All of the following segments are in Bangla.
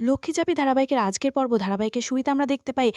লক্ষ্মী ঝাঁপি ধারাবাহিকের আজকের পর্ব, ধারাবাহিকের শুরুতে আমরা দেখতে পাই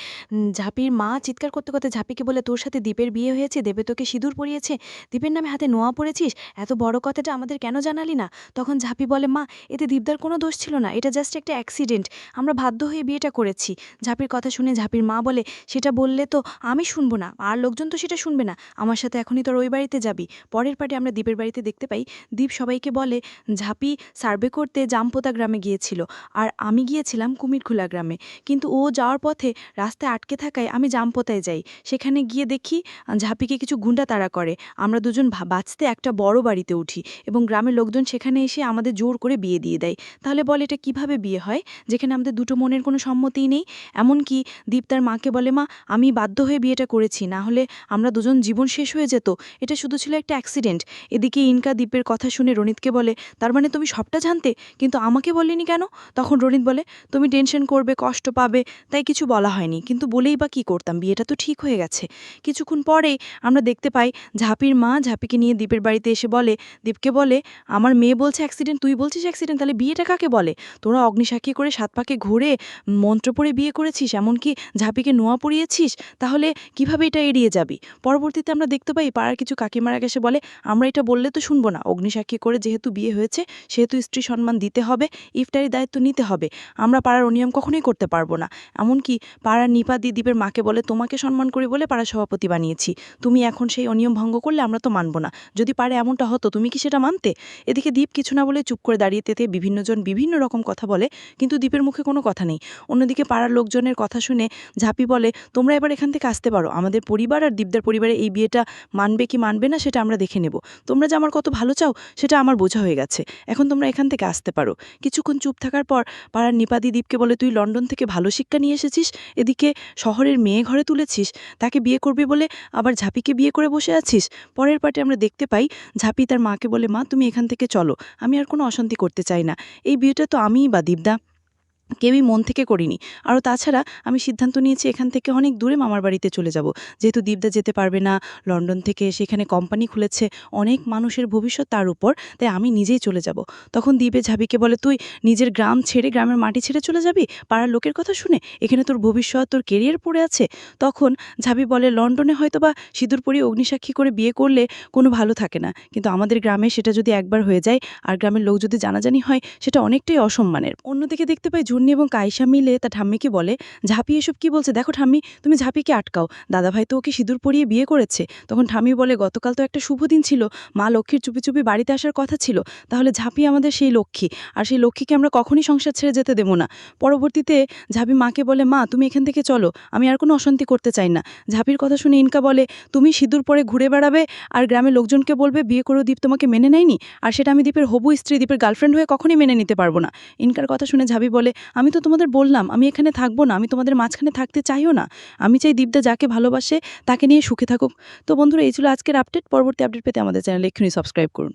ঝাঁপির মা চিৎকার করতে করতে ঝাঁপিকে বলে, তোর সাথে দীপের বিয়ে হয়েছে, দেবে তোকে সিঁদুর পরিয়েছে, দীপের নামে হাতে নোয়া পড়েছিস, এত বড় কথাটা আমাদের কেন জানালি না? তখন ঝাঁপি বলে, মা, এতে দীপদার কোনো দোষ ছিল না, এটা জাস্ট একটা অ্যাক্সিডেন্ট আমরা বাধ্য হয়ে বিয়েটা করেছি। ঝাঁপির কথা শুনে ঝাঁপির মা বলে, সেটা বললে তো আমি শুনব না, আর লোকজন তো সেটা শুনবে না, আমার সাথে এখনই তোর ওই বাড়িতে যাবি। পরের পার্টে আমরা দীপের বাড়িতে দেখতে পাই, দীপ সবাইকে বলে, ঝাঁপি সার্ভে করতে জামপোতা গ্রামে গিয়েছিল, আর আমি গিয়েছিলাম কুমিরখোলা গ্রামে। কিন্তু ও যাওয়ার পথে রাস্তায় আটকে থাকায় আমি জামপোতায় যাই। সেখানে গিয়ে দেখি ঝাঁপিকে কিছু গুন্ডা তাড়া করে। আমরা দুজন বাঁচতে একটা বড় বাড়িতে উঠি এবং গ্রামের লোকজন সেখানে এসে আমাদের জোর করে বিয়ে দিয়ে দেয়। তাহলে বলে এটা কীভাবে বিয়ে হয়? যেখানে আমাদের দুটো মনের কোনো সম্মতিই নেই। এমনকি দীপ তার মাকে বলে, মা, আমি বাধ্য হয়ে বিয়েটা করেছি, না হলে আমরা দুজন জীবন শেষ হয়ে যেত। এটা শুধু ছিল একটা অ্যাক্সিডেন্ট। এদিকে ইনকা দীপের কথা শুনে রনিতকে বলে, তার মানে তুমি সবটা জানতে? কিন্তু আমাকে বলিনি কেন? তখন রনিত বলে তুমি টেনশন করবে, কষ্ট পাবে, তাই কিছু বলা হয়নি। কিন্তু বলেই বা কী করতাম? বিয়েটা তো ঠিক হয়ে গেছে। কিছুক্ষণ পরেই আমরা দেখতে পাই ঝাঁপির মা ঝাঁপিকে নিয়ে দীপের বাড়িতে এসে বলে, দীপকে বলে, আমার মেয়ে বলছে অ্যাক্সিডেন্ট তুই বলছিস অ্যাক্সিডেন্ট তাহলে বিয়েটা কাকে বলে? তোরা অগ্নিসাক্ষী করে সাত পাকে ঘুরে মন্ত্র পড়ে বিয়ে করেছিস, এমনকি ঝাঁপিকে নোয়া পড়িয়েছিস? তাহলে কীভাবে এটা এড়িয়ে যাবি? পরবর্তীতে আমরা দেখতে পাই পাড়ার কিছু কাকিমারা এসে বলে, আমরা এটা বললে তো শুনব না। অগ্নিসাক্ষী করে যেহেতু বিয়ে হয়েছে, সেহেতু স্ত্রী সম্মান দিতে হবে ইফতারি দায়িত্ব নিতে হবে। আমরা পাড়ার অনিয়ম কখনোই করতে পারব না। এমনকি পাড়ার নিপাদি দ্বীপের মাকে বলে, তোমাকে সম্মান করি বলে পাড়া সভাপতি বানিয়েছি। তুমি এখন সেই অনিয়ম ভঙ্গ করলে আমরা তো মানবো না। যদি পারে এমনটা হতো, তুমি কি সেটা মানতে? এদিকে দ্বীপ কিছু না বলে চুপ করে দাঁড়িয়ে তেতে বিভিন্নজন বিভিন্ন রকম কথা বলে, কিন্তু দ্বীপের মুখে কোনো কথা নেই। অন্যদিকে পাড়ার লোকজনের কথা শুনে ঝাঁপি বলে, তোমরা এবার এখান থেকে আসতে পারো। আমাদের পরিবার আর দীপদার পরিবারে এই বিয়েটা মানবে কি মানবে না, সেটা আমরা দেখে নেব। তোমরা যে আমার কত ভালো চাও, সেটা আমার বোঝা হয়ে গেছে। এখন তোমরা এখান থেকে আসতে পারো। কিছুক্ষণ চুপ থাকার পর পাড়ার নিপাদি দীপকে বলে, তুই লন্ডন থেকে ভালো শিক্ষা নিয়ে এসেছিস, এদিকে শহরের মেয়ে ঘরে তুলেছিস, তাকে বিয়ে করবি বলে আবার ঝাঁপিকে বিয়ে করে বসে আছিস? পরের পার্টে আমরা দেখতে পাই, ঝাঁপি তার মাকে বলে, মা, তুমি এখান থেকে চলো, আমি আর কোনো অশান্তি করতে চাই না, এই বিয়েটা তো আমিই বা দীপদা কেউই মন থেকে করিনি। আরও তাছাড়া আমি সিদ্ধান্ত নিয়েছি এখান থেকে অনেক দূরে মামার বাড়িতে চলে যাব। যেহেতু দীপদা যেতে পারবে না, লন্ডন থেকে সেখানে কোম্পানি খুলেছে, অনেক মানুষের ভবিষ্যৎ তার উপর, তাই আমি নিজেই চলে যাব। তখন দীপে ঝাবিকে বলে, তুই নিজের গ্রাম ছেড়ে গ্রামের মাটি ছেড়ে চলে যাবি? পাড়ার লোকের কথা শুনে? এখানে তোর ভবিষ্যৎ, তোর কেরিয়ার পড়ে আছে? তখন ঝাবি বলে, লন্ডনে হয়তো বা সিঁদুর পরিয়ে অগ্নিসাক্ষী করে বিয়ে করলে কোনো ভালো থাকে না। কিন্তু আমাদের গ্রামে সেটা যদি একবার হয়ে যায়, আর গ্রামের লোক যদি জানাজানি হয়, সেটা অনেকটাই অসম্মানের। অন্যদিকে দেখতে পাই ঝুন্নি এবং কাইসা মিলে তা ঠাম্মিকে বলে, ঝাঁপি, এসব কি বলছে? দেখো ঠাম্মি, তুমি ঝাঁপিকে আটকাও। দাদাভাই তো ওকে সিঁদুর পরিয়ে বিয়ে করেছে তখন ঠাম্মি বলে, গতকাল তো একটা শুভ দিন ছিল। মা লক্ষ্মীর চুপি চুপি বাড়িতে আসার কথা ছিল। তাহলে ঝাঁপি আমাদের সেই লক্ষ্মী। আর সেই লক্ষ্মীকে আমরা কখনই সংসার ছেড়ে যেতে দেবো না। পরবর্তীতে ঝাঁপি মাকে বলে, মা, তুমি এখান থেকে চলো। আমি আর কোনো অশান্তি করতে চাই না ঝাঁপির কথা শুনে ইনকা বলে, তুমি সিঁদুর পরে ঘুরে বেড়াবে আর গ্রামের লোকজনকে বলবে, বিয়ে করেও দীপ, তোমাকে মেনে নেয়নি? আর সেটা আমি দীপের হবু স্ত্রী, দীপের গার্লফ্রেন্ড হয়ে কখনই মেনে নিতে পারব না ইনকার কথা শুনে ঝাঁপি বলে আমি তো তোমাদের বললাম, আমি এখানে থাকব না, আমি তোমাদের মাঝখানে থাকতে চাইও না। আমি চাই দীপদা যাকে ভালোবাসে, তাকে নিয়ে সুখে থাকুক। তো বন্ধুরা, এই ছিল আজকের আপডেট পরবর্তী আপডেট পেতে আমাদের চ্যানেল এক্ষুনি সাবস্ক্রাইব করুন।